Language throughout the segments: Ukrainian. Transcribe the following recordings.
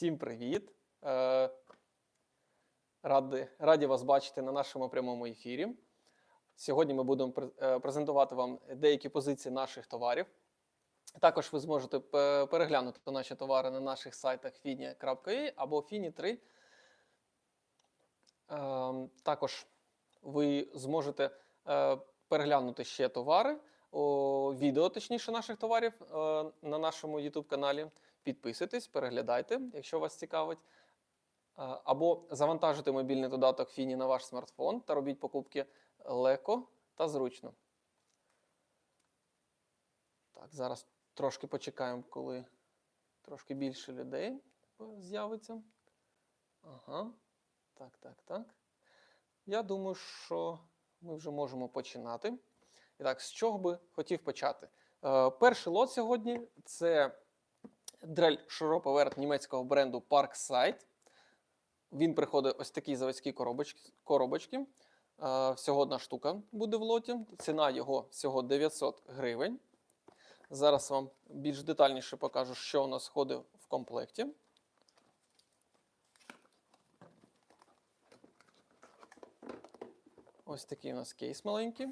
Всім привіт! Е, Раді, раді вас бачити на нашому прямому ефірі. Сьогодні ми будемо е, презентувати вам деякі позиції наших товарів. Також ви зможете переглянути наші товари на наших сайтах finia.ua або fini3. Е, Також ви зможете е, переглянути ще товари, відео, точніше, наших товарів на нашому YouTube каналі. Підписуйтесь, переглядайте, якщо вас цікавить. Або завантажуйте мобільний додаток Фіні на ваш смартфон та робіть покупки легко та зручно. Так, зараз трошки почекаємо, коли трошки більше людей з'явиться. Ага. Так, так, так. Я думаю, що ми вже можемо починати. І так, з чого би хотів почати? Е, перший лот сьогодні це дрель шуруповерт німецького бренду Parkside. Він приходить ось такі заводські коробочки. коробочки. Е, всього одна штука буде в лоті. Ціна його всього 900 гривень. Зараз вам більш детальніше покажу, що у нас входить в комплекті. Ось такий у нас кейс маленький.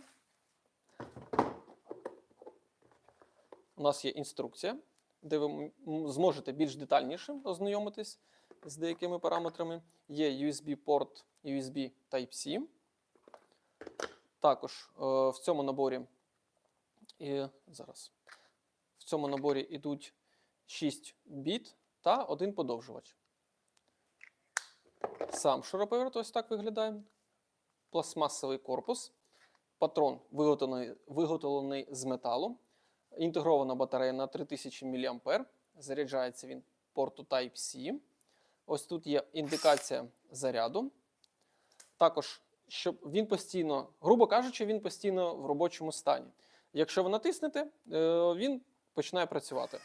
У нас є інструкція, де ви зможете більш детальніше ознайомитись з деякими параметрами. Є USB-порт USB Type-C. Також е, в цьому наборі і зараз в цьому наборі йдуть 6 біт та один подовжувач. Сам шуруповерт ось так виглядає. Пластмасовий корпус. Патрон виготовлений з металу. Інтегрована батарея на 3000 мА. Заряджається він порту Type-C. Ось тут є індикація заряду. Також, щоб він постійно, грубо кажучи, він постійно в робочому стані. Якщо ви натиснете, е, він починає працювати.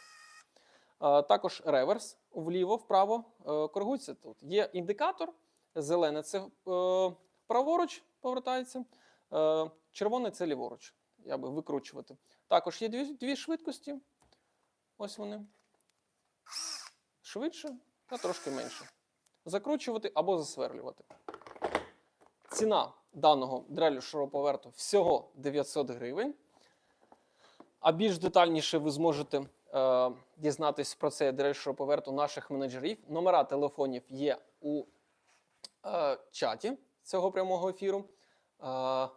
Також реверс вліво, вправо е, коригується тут. Є індикатор, зелене це е, праворуч повертається, червоне це ліворуч. Я би викручувати. Також є дві, дві швидкості. Ось вони. Швидше та трошки менше. Закручувати або засверлювати. Ціна даного дрелю шуруповерту всього 900 гривень. А більш детальніше ви зможете е, дізнатись про цей дрель шуруповерт у наших менеджерів. Номера телефонів є у е, чаті цього прямого ефіру.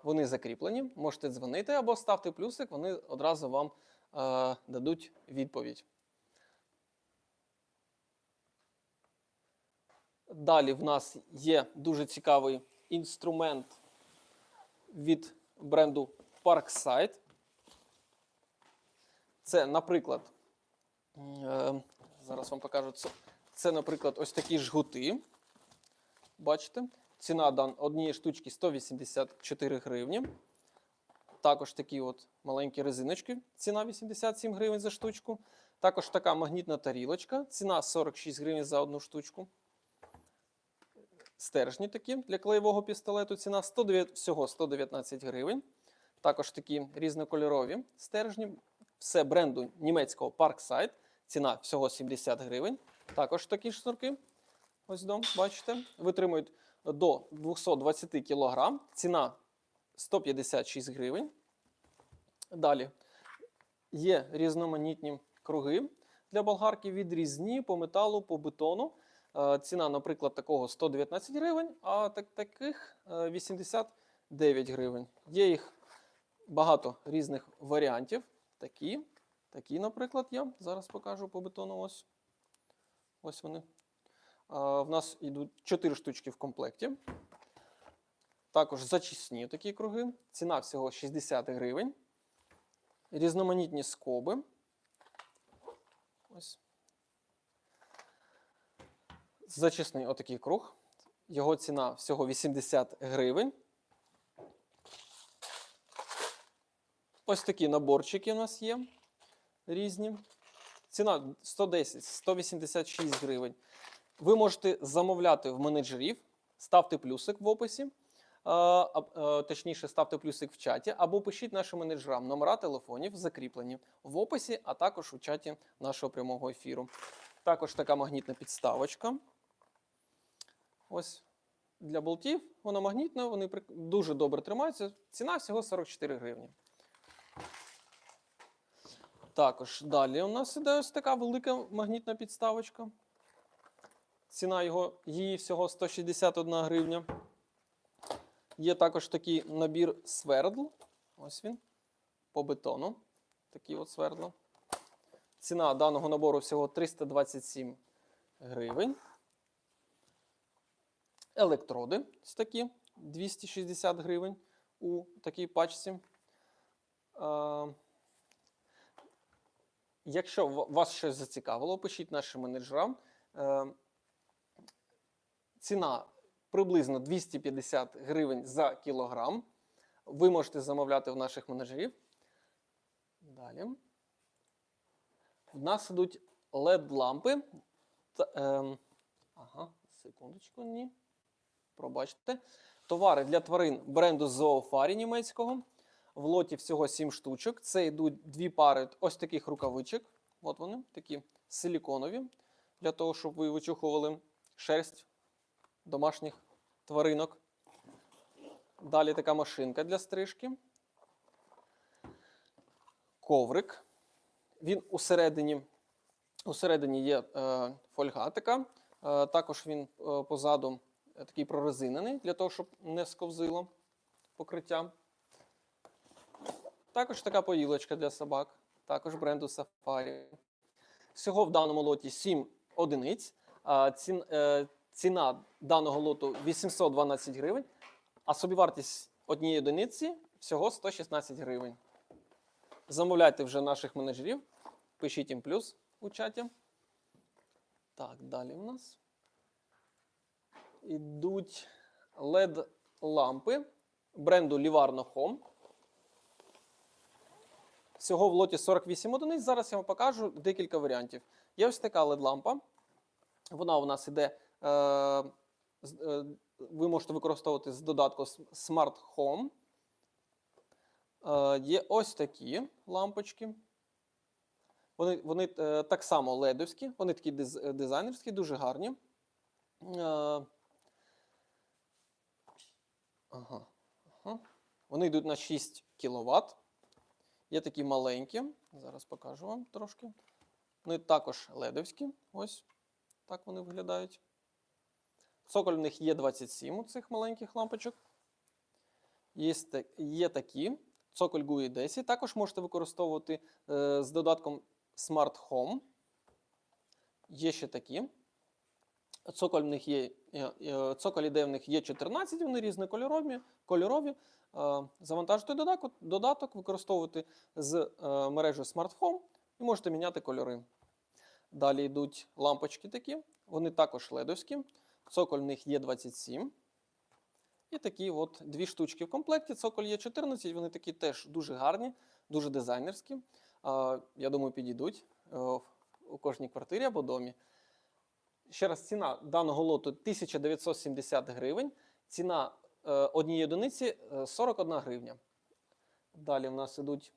Вони закріплені. Можете дзвонити або ставте плюсик, вони одразу вам дадуть відповідь. Далі в нас є дуже цікавий інструмент від бренду Parkside. Це, наприклад, е, зараз вам покажу це. Це, наприклад, ось такі жгути. Бачите? Ціна однієї штучки 184 гривні. Також такі от маленькі резиночки. Ціна 87 гривень за штучку. Також така магнітна тарілочка. Ціна 46 гривень за одну штучку. Стержні такі для клеєвого пістолету. Ціна 109, всього 119 гривень. Також такі різнокольорові стержні. Все бренду німецького Parkside. Ціна всього 70 гривень. Також такі шнурки. Ось дом, бачите, витримують до 220 кг. Ціна 156 гривень. Далі є різноманітні круги для болгарки відрізні по металу, по бетону. Е, Ціна, наприклад, такого 119 гривень, а так, таких е, 89 гривень. Є їх багато різних варіантів. Такі, такі, наприклад, є. Зараз покажу по бетону. Ось, ось вони. В нас йдуть 4 штучки в комплекті. Також зачисні такі круги. Ціна всього 60 гривень. Різноманітні скоби. Ось. Зачисний отакий круг. Його ціна всього 80 гривень. Ось такі наборчики у нас є різні. Ціна 110, 186 гривень. Ви можете замовляти в менеджерів, ставте плюсик в описі, точніше, ставте плюсик в чаті, або пишіть нашим менеджерам номера телефонів закріплені в описі, а також у чаті нашого прямого ефіру. Також така магнітна підставочка. Ось для болтів. Вона магнітна, вони дуже добре тримаються. Ціна всього 44 гривні. Також далі у нас іде ось така велика магнітна підставочка. Ціна його, її всього 161 гривня. Є також такий набір свердл. Ось він. По бетону. Такі от свердла. Ціна даного набору всього 327 гривень. Електроди ось такі 260 гривень у такій пачці. Е, Якщо вас щось зацікавило, пишіть нашим менеджерам. Е, Ціна приблизно 250 гривень за кілограм. Ви можете замовляти в наших менеджерів. Далі. В нас ідуть LED-лампи. Та, ем, ага, секундочку, ні. Пробачте. Товари для тварин бренду Zoofari німецького. В лоті всього 7 штучок. Це йдуть дві пари ось таких рукавичок. От вони, такі силіконові, для того, щоб ви вичухували шерсть домашніх тваринок. Далі така машинка для стрижки. Коврик. Він усередині, усередині є е, фольга така. Е, також він е, позаду е, такий прорезинений, для того, щоб не сковзило покриття. Також така поїлочка для собак, також бренду Safari. Всього в даному лоті 7 одиниць. А, цін- е, ціна даного лоту 812 гривень, а собівартість однієї одиниці всього 116 гривень. Замовляйте вже наших менеджерів, пишіть їм плюс у чаті. Так, далі у нас ідуть LED-лампи бренду Livarno Home. Всього в лоті 48 одиниць. Зараз я вам покажу декілька варіантів. Є ось така LED-лампа. Вона у нас іде. Е, е, ви можете використовувати з додатку Smart Home. Е, є ось такі лампочки. Вони, вони так само ледовські, вони такі дизайнерські, дуже гарні. Ага. Вони йдуть на 6 кВт. Є такі маленькі. Зараз покажу вам трошки. Вони також ледовські. Ось так вони виглядають. Цоколь в них є 27 у цих маленьких лампочок. Є, є такі. Цоколь GUI 10. Також можете використовувати е, з додатком Smart Home. Є ще такі. Цоколь в них є, е, е, цоколь іде в них є 14, вони різнокольорові. Кольорові. Е, Завантажуйте додаток, використовуйте з мережею Smart Home і можете міняти кольори. Далі йдуть лампочки такі, вони також ледовські. Цоколь в них є 27. І такі от дві штучки в комплекті. Цоколь є 14, вони такі теж дуже гарні, дуже дизайнерські. Я думаю, підійдуть е, у кожній квартирі або домі. Ще раз, ціна даного лоту 1970 гривень. Ціна е, однієї одиниці е, 41 гривня. Далі в нас ідуть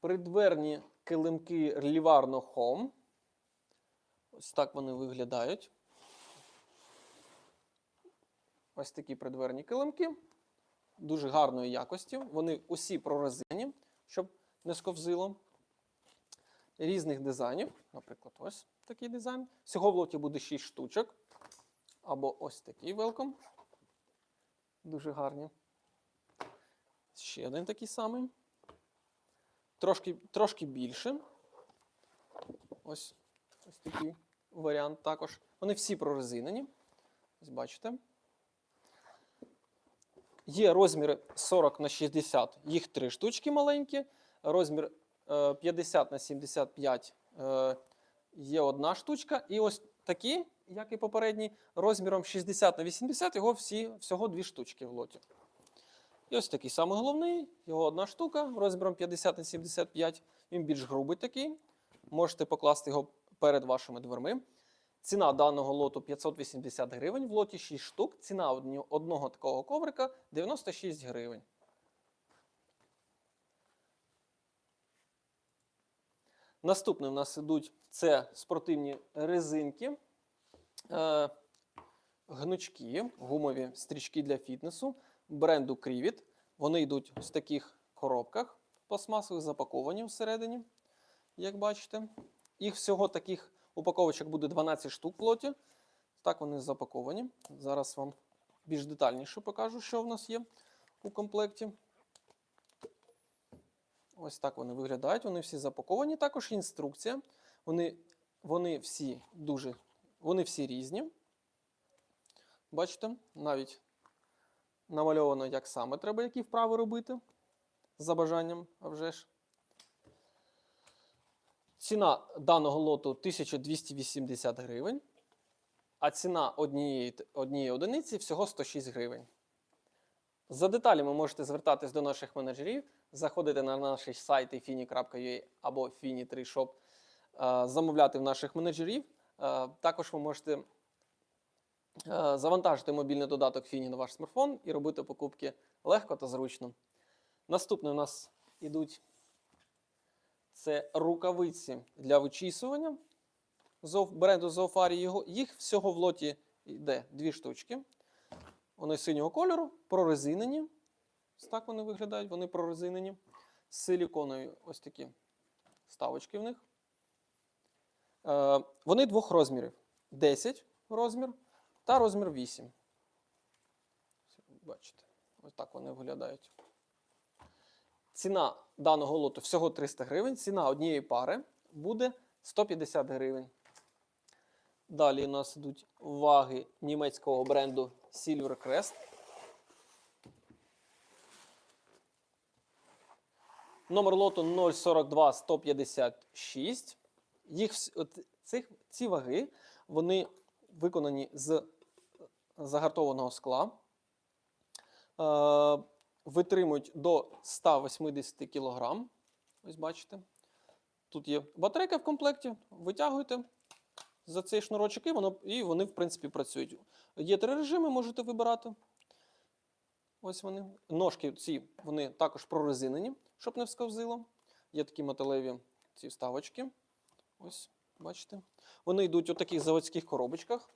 придверні килимки Livarno Home. Ось так вони виглядають. Ось такі придверні килимки. Дуже гарної якості. Вони усі прорезинені, щоб не сковзило. Різних дизайнів. Наприклад, ось такий дизайн. Всього в лоті буде 6 штучок. Або ось такий велком. Дуже гарні. Ще один такий самий. Трошки, трошки більше. Ось, ось такий варіант також. Вони всі прорезинені. Ось бачите. Є розміри 40 на 60, їх три штучки маленькі. Розмір е, 50 на 75 е, є одна штучка. І ось такі, як і попередній, розміром 60 на 80, його всі, всього дві штучки в лоті. І ось такий самий головний, його одна штука розміром 50 на 75. Він більш грубий такий. Можете покласти його перед вашими дверми. Ціна даного лоту 580 гривень. В лоті 6 штук. Ціна одного такого коврика 96 гривень. Наступне у нас ідуть це спортивні резинки, е, гнучки, гумові стрічки для фітнесу бренду Crivit. Вони йдуть в таких коробках пластмасових, запаковані всередині, як бачите. Їх всього таких упаковочок буде 12 штук в лоті. Так вони запаковані. Зараз вам більш детальніше покажу, що в нас є у комплекті. Ось так вони виглядають. Вони всі запаковані. Також інструкція. Вони, вони всі дуже, вони всі різні. Бачите, навіть намальовано, як саме треба, які вправи робити. За бажанням, а вже ж. Ціна даного лоту 1280 гривень, а ціна однієї, однієї одиниці всього 106 гривень. За деталями можете звертатись до наших менеджерів, заходити на наші сайти fini.ua або fini3shop, е, замовляти в наших менеджерів. Е, Також ви можете е, завантажити мобільний додаток Fini на ваш смартфон і робити покупки легко та зручно. Наступне у нас ідуть це рукавиці для вичісування бренду. Його, їх всього в лоті йде дві штучки. Вони синього кольору, прорезинені. Ось так вони виглядають, вони прорезинені. З силіконові ось такі ставочки в них. Е, вони двох розмірів: 10 розмір та розмір 8. Бачите, ось так вони виглядають. Ціна даного лоту всього 300 гривень. Ціна однієї пари буде 150 гривень. Далі у нас йдуть ваги німецького бренду Silvercrest. Номер лоту 042 156. Їх цих, ці ваги вони виконані з загартованого скла. Е, витримують до 180 кг. Ось бачите. Тут є батарейка в комплекті. Витягуєте за цей шнурочок, і, воно, і вони, в принципі, працюють. Є три режими, можете вибирати. Ось вони. Ножки ці вони також прорезинені, щоб не всковзило. Є такі металеві ці вставочки. Ось, бачите. Вони йдуть у таких заводських коробочках.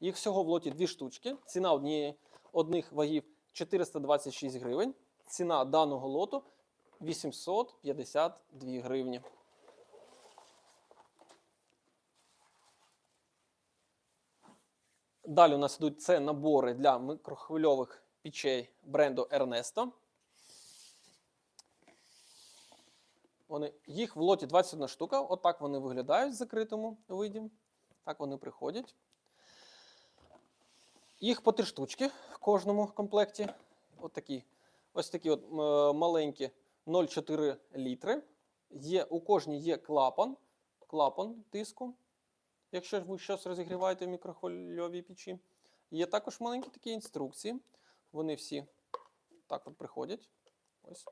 Їх всього в лоті дві штучки. Ціна однієї, одних вагів 426 гривень. Ціна даного лоту 852 гривні. Далі у нас йдуть це набори для микрохвильових пічей бренду Ernesto. Вони, їх в лоті 21 штука. Отак вони виглядають в закритому виді. Так вони приходять. Їх по три штучки в кожному комплекті. От такі, ось такі от, маленькі 0,4 літри. Є, у кожній є клапан, клапан тиску, якщо ви щось розігріваєте в мікрохвильовій печі. Є також маленькі такі інструкції. Вони всі так от приходять. Ось.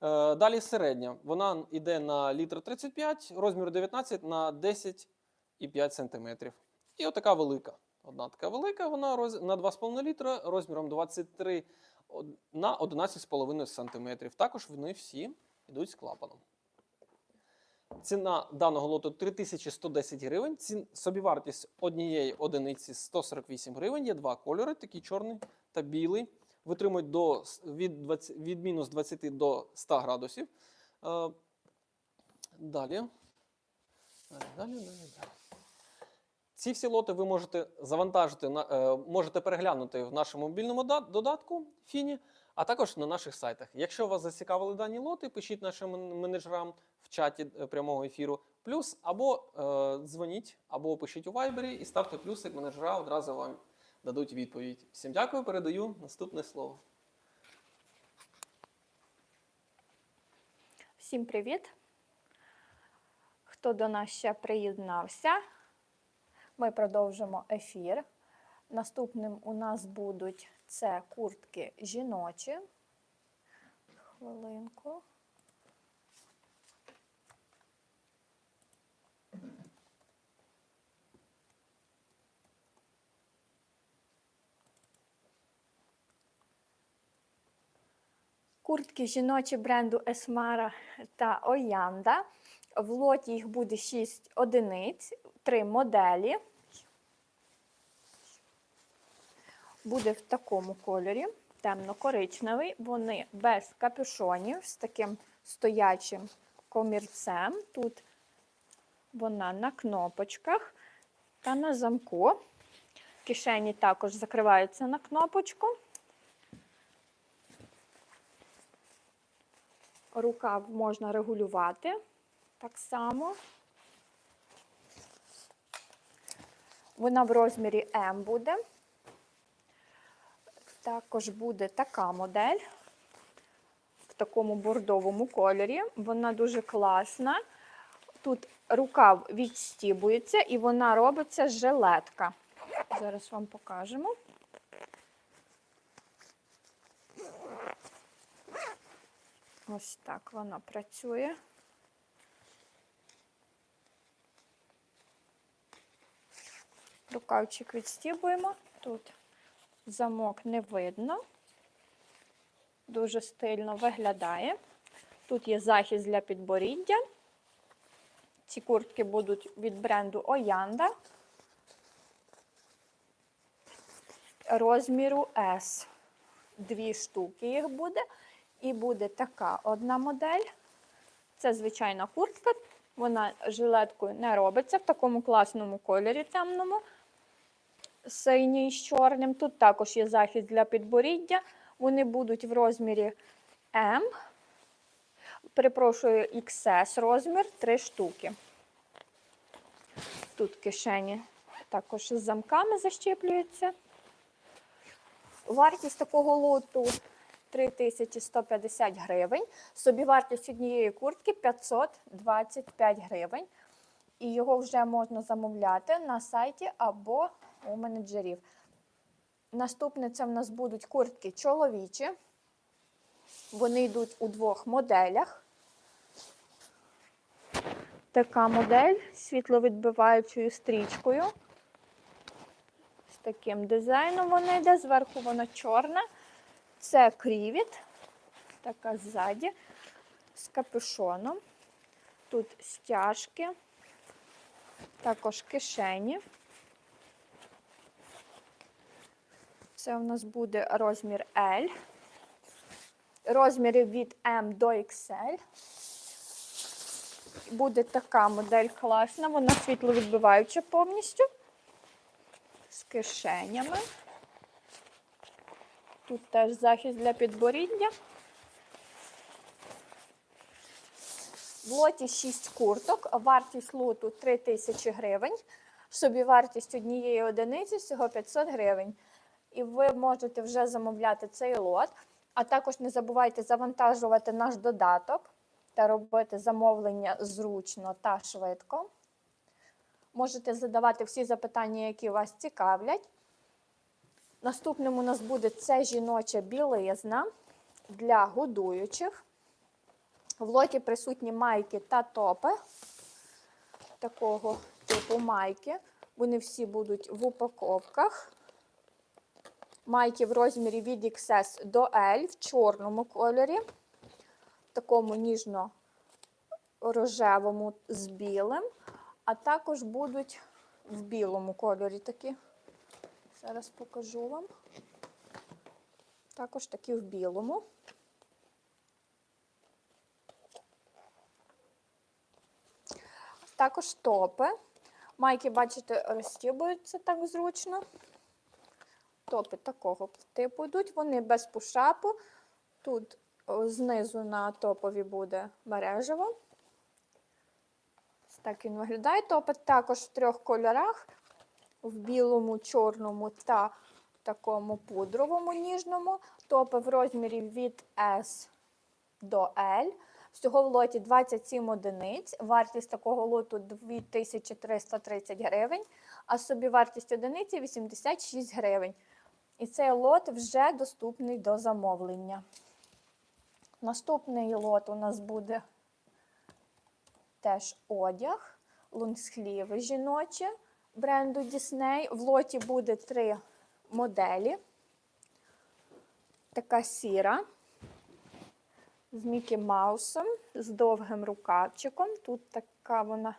Е, далі середня. Вона йде на літр 35, розмір 19 на 10,5 см. І отака велика. Одна така велика, вона роз... на 2,5 літра розміром 23 на 11,5 см. Також вони всі йдуть з клапаном. Ціна даного лоту 3110 гривень. Цін... Собівартість однієї одиниці 148 гривень. Є два кольори, такий чорний та білий. Витримують до, від, 20... від мінус 20 до 100 градусів. Е, Далі. Далі, далі, далі, далі. Ці всі лоти ви можете завантажити, е, можете переглянути в нашому мобільному да- додатку Фіні, а також на наших сайтах. Якщо вас зацікавили дані лоти, пишіть нашим менеджерам в чаті е, прямого ефіру плюс, або е, дзвоніть, або пишіть у вайбері і ставте плюсик, менеджера одразу вам дадуть відповідь. Всім дякую, передаю наступне слово. Всім привіт! Хто до нас ще приєднався? Ми продовжимо ефір. Наступним у нас будуть це куртки жіночі. Хвилинку. куртки жіночі бренду Esmara та Оянда. В лоті їх буде 6 одиниць, 3 моделі. Буде в такому кольорі, темно-коричневий. Вони без капюшонів, з таким стоячим комірцем. Тут вона на кнопочках та на замку. Кишені також закриваються на кнопочку. Рукав можна регулювати так само. Вона в розмірі М буде. Також буде така модель в такому бордовому кольорі. Вона дуже класна. Тут рукав відстібується і вона робиться жилетка. Зараз вам покажемо. Ось так вона працює. Рукавчик відстібуємо. Тут замок не видно. Дуже стильно виглядає. Тут є захист для підборіддя. Ці куртки будуть від бренду Оянда. Розміру S. Дві штуки їх буде. І буде така одна модель. Це звичайна куртка. Вона жилеткою не робиться в такому класному кольорі темному, синій з чорним. Тут також є захист для підборіддя. Вони будуть в розмірі М. Перепрошую, XS розмір 3 штуки. Тут кишені також з замками защеплюються. Вартість такого лоту 3150 гривень. Собівартість однієї куртки 525 гривень. І його вже можна замовляти на сайті або у менеджерів. Наступне це в нас будуть куртки чоловічі. Вони йдуть у двох моделях. Така модель з світловідбиваючою стрічкою. З таким дизайном вона йде, зверху вона чорна. Це крівіт, така ззаді, з капюшоном. Тут стяжки, також кишені. Це у нас буде розмір L. Розміри від M до XL. Буде така модель класна, вона світловідбиваюча повністю. З кишенями. Тут теж захист для підборіддя. В лоті 6 курток, вартість лоту 3 тисячі гривень. Собівартість однієї одиниці всього 500 гривень. І ви можете вже замовляти цей лот. А також не забувайте завантажувати наш додаток та робити замовлення зручно та швидко. Можете задавати всі запитання, які вас цікавлять. Наступним у нас буде це жіноча білизна для годуючих. В лоті присутні майки та топи такого типу майки. Вони всі будуть в упаковках. Майки в розмірі від XS до L в чорному кольорі, такому ніжно-рожевому з білим, а також будуть в білому кольорі такі. Зараз покажу вам. Також такі в білому. Також топи. Майки, бачите, розстібуються так зручно. Топи такого типу йдуть. Вони без пушапу. Тут знизу на топові буде мережево. Так він виглядає. Топи також в трьох кольорах: в білому, чорному та такому пудровому ніжному. Топи в розмірі від S до L. Всього в лоті 27 одиниць. Вартість такого лоту 2330 гривень, а собівартість одиниці 86 гривень. І цей лот вже доступний до замовлення. Наступний лот у нас буде теж одяг, лонгсліви жіночі бренду Disney. В лоті буде три моделі. Така сіра, з Мікі Маусом, з довгим рукавчиком. Тут така вона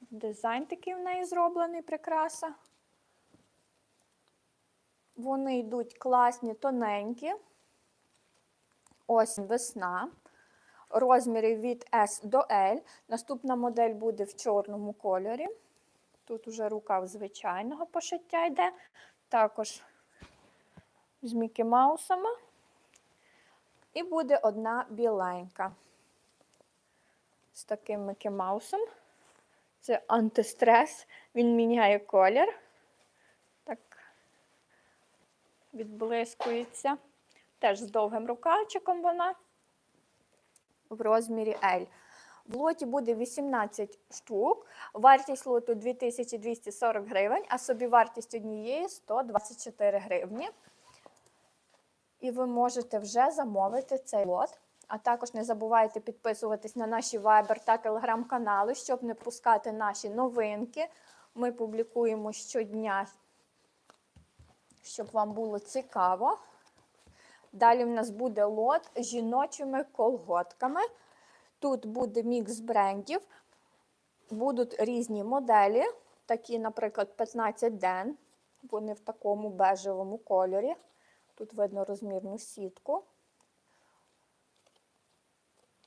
дизайн такий в неї зроблений, прикраса. Вони йдуть класні, тоненькі. Ось весна. Розміри від S до L. Наступна модель буде в чорному кольорі. Тут уже рукав звичайного пошиття йде. Також з Мікі Маусами. І буде одна біленька. З таким Мікі Маусом. Це антистрес. Він міняє колір. Так відблискується. Теж з довгим рукавчиком вона в розмірі L. В лоті буде 18 штук, вартість лоту 2240 гривень, а собівартість однієї 124 гривні. І ви можете вже замовити цей лот. А також не забувайте підписуватись на наші Viber та Telegram канали, щоб не пускати наші новинки. Ми публікуємо щодня, щоб вам було цікаво. Далі в нас буде лот з жіночими колготками. Тут буде мікс брендів, будуть різні моделі, такі, наприклад, 15 ден. Вони в такому бежевому кольорі. Тут видно розмірну сітку.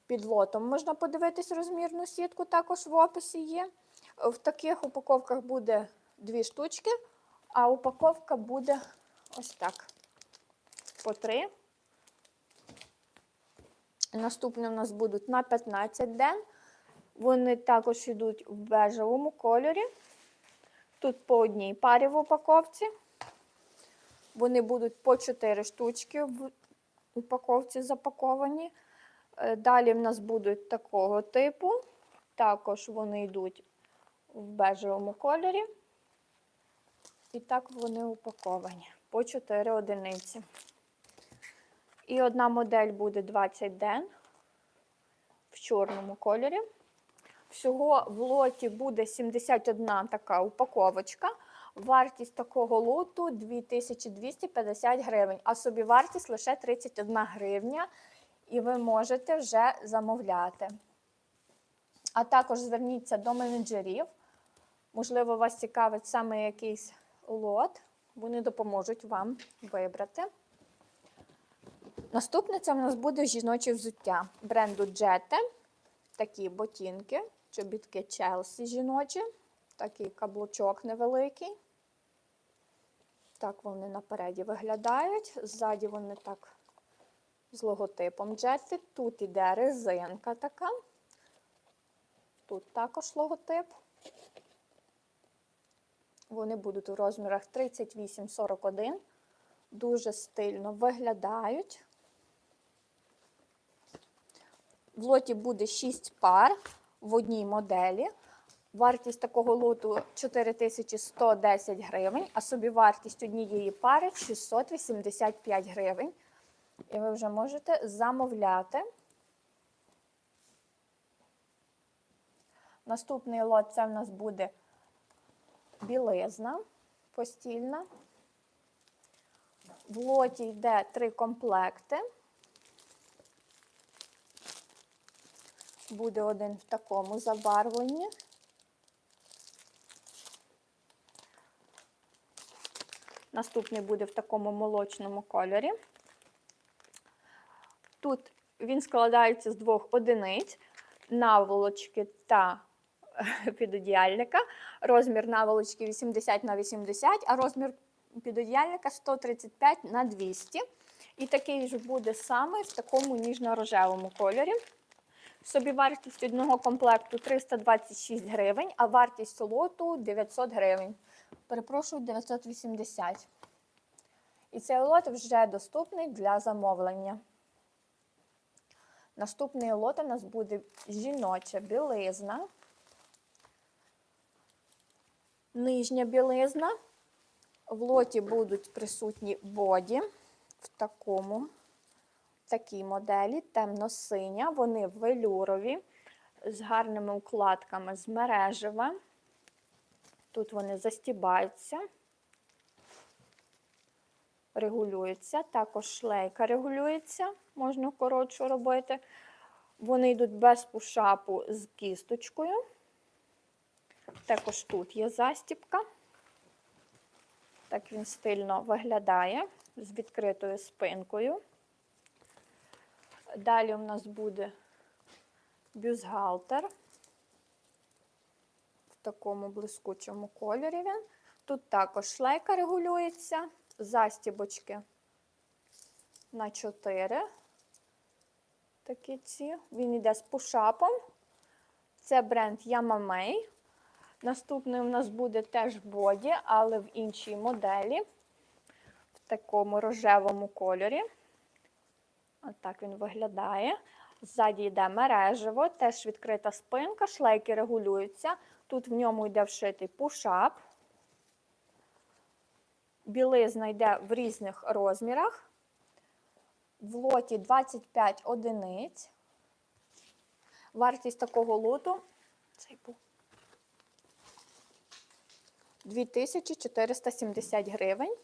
Під лотом можна подивитись розмірну сітку, також в описі є. В таких упаковках буде дві штучки, а упаковка буде ось так. По три. Наступні у нас будуть на 15 ден. Вони також йдуть в бежевому кольорі. Тут по одній парі в упаковці. Вони будуть по 4 штучки в упаковці запаковані. Е, Далі в нас будуть такого типу. Також вони йдуть в бежевому кольорі. І так вони упаковані по 4 одиниці. І одна модель буде 20 ден в чорному кольорі. Всього в лоті буде 71 така упаковочка. Вартість такого лоту 2250 гривень, а собівартість лише 31 гривня. І ви можете вже замовляти. А також зверніться до менеджерів. Можливо, вас цікавить саме якийсь лот. Вони допоможуть вам вибрати. Наступне це в нас буде жіноче взуття бренду Jette. Такі ботинки, чобітки Челсі жіночі, такий каблучок невеликий. Так вони напереді виглядають. Ззаді вони так з логотипом Jette. Тут іде резинка така. Тут також логотип. Вони будуть у розмірах 38-41. Дуже стильно виглядають. В лоті буде 6 пар в одній моделі. Вартість такого лоту 4110 гривень, а собівартість однієї пари 685 гривень. І ви вже можете замовляти. Наступний лот це в нас буде білизна постільна. В лоті йде три комплекти. Буде один в такому забарвленні. Наступний буде в такому молочному кольорі. Тут він складається з двох одиниць наволочки та підодіяльника. Розмір наволочки 80 на 80, а розмір підодіяльника 135 на 200. І такий ж буде саме в такому ніжно-рожевому кольорі. Собівартість одного комплекту 326 гривень, а вартість лоту 900 гривень. Перепрошую, 980. І цей лот вже доступний для замовлення. Наступний лот у нас буде жіноча білизна. Нижня білизна. В лоті будуть присутні боді в такому, такій моделі, темно-синя. Вони велюрові, з гарними укладками з мережева. Тут вони застібаються. регулюється. Також шлейка регулюється, можна коротшу робити. Вони йдуть без пушапу з кісточкою. Також тут є застіпка. Так він стильно виглядає з відкритою спинкою. Далі у нас буде бюстгальтер в такому блискучому кольорі він. Тут також шлейка регулюється, застібочки на 4. Такі ці. Він йде з пушапом. Це бренд Yamamei. Наступний у нас буде теж боді, але в іншій моделі, в такому рожевому кольорі. Отак він виглядає. Ззаді йде мережево, теж відкрита спинка, шлейки регулюються. Тут в ньому йде вшитий пушап. Білизна йде в різних розмірах. В лоті 25 одиниць. Вартість такого лоту цей був 2470 гривень.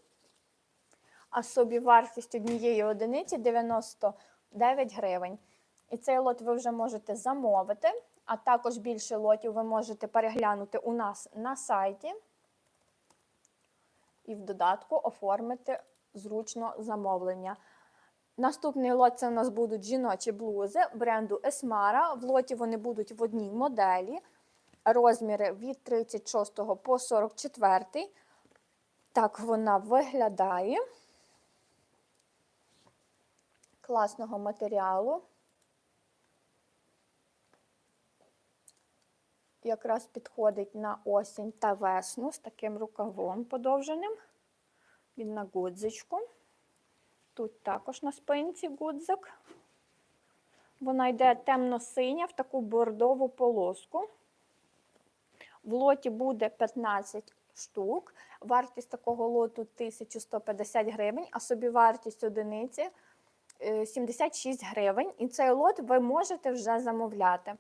А собі вартість однієї одиниці 99 гривень. І цей лот ви вже можете замовити, а також більше лотів ви можете переглянути у нас на сайті і в додатку оформити зручно замовлення. Наступний лот це у нас будуть жіночі блузи бренду Esmara. В лоті вони будуть в одній моделі. Розміри від 36 по 44. Так вона виглядає. Класного матеріалу. Якраз підходить на осінь та весну з таким рукавом подовженим. Він на гудзичку. Тут також на спинці гудзик. Вона йде темно-синя в таку бордову полоску. В лоті буде 15 штук. Вартість такого лоту 1150 гривень, а собівартість одиниці е, 76 гривень. І цей лот ви можете вже замовляти.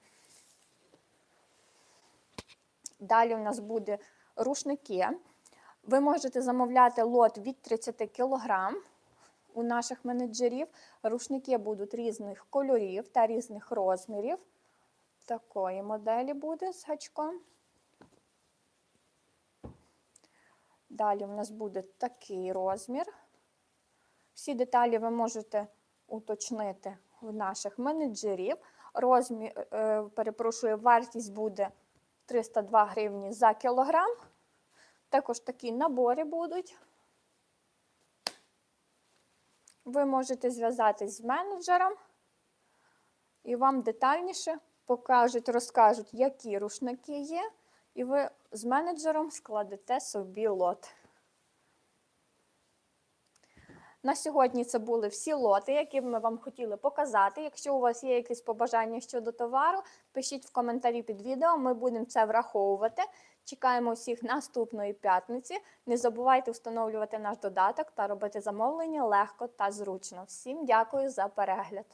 Далі у нас буде рушники. Ви можете замовляти лот від 30 кг у наших менеджерів. Рушники будуть різних кольорів та різних розмірів. Такої моделі буде з гачком. Далі у нас буде такий розмір. Всі деталі ви можете уточнити в наших менеджерів. Розмір, е, перепрошую, вартість буде 302 гривні за кілограм. Також такі набори будуть. Ви можете зв'язатись з менеджером, і вам детальніше покажуть, розкажуть, які рушники є, і ви з менеджером складете собі лот. На сьогодні це були всі лоти, які ми вам хотіли показати. Якщо у вас є якісь побажання щодо товару, пишіть в коментарі під відео, ми будемо це враховувати. Чекаємо всіх наступної п'ятниці. Не забувайте встановлювати наш додаток та робити замовлення легко та зручно. Всім дякую за перегляд!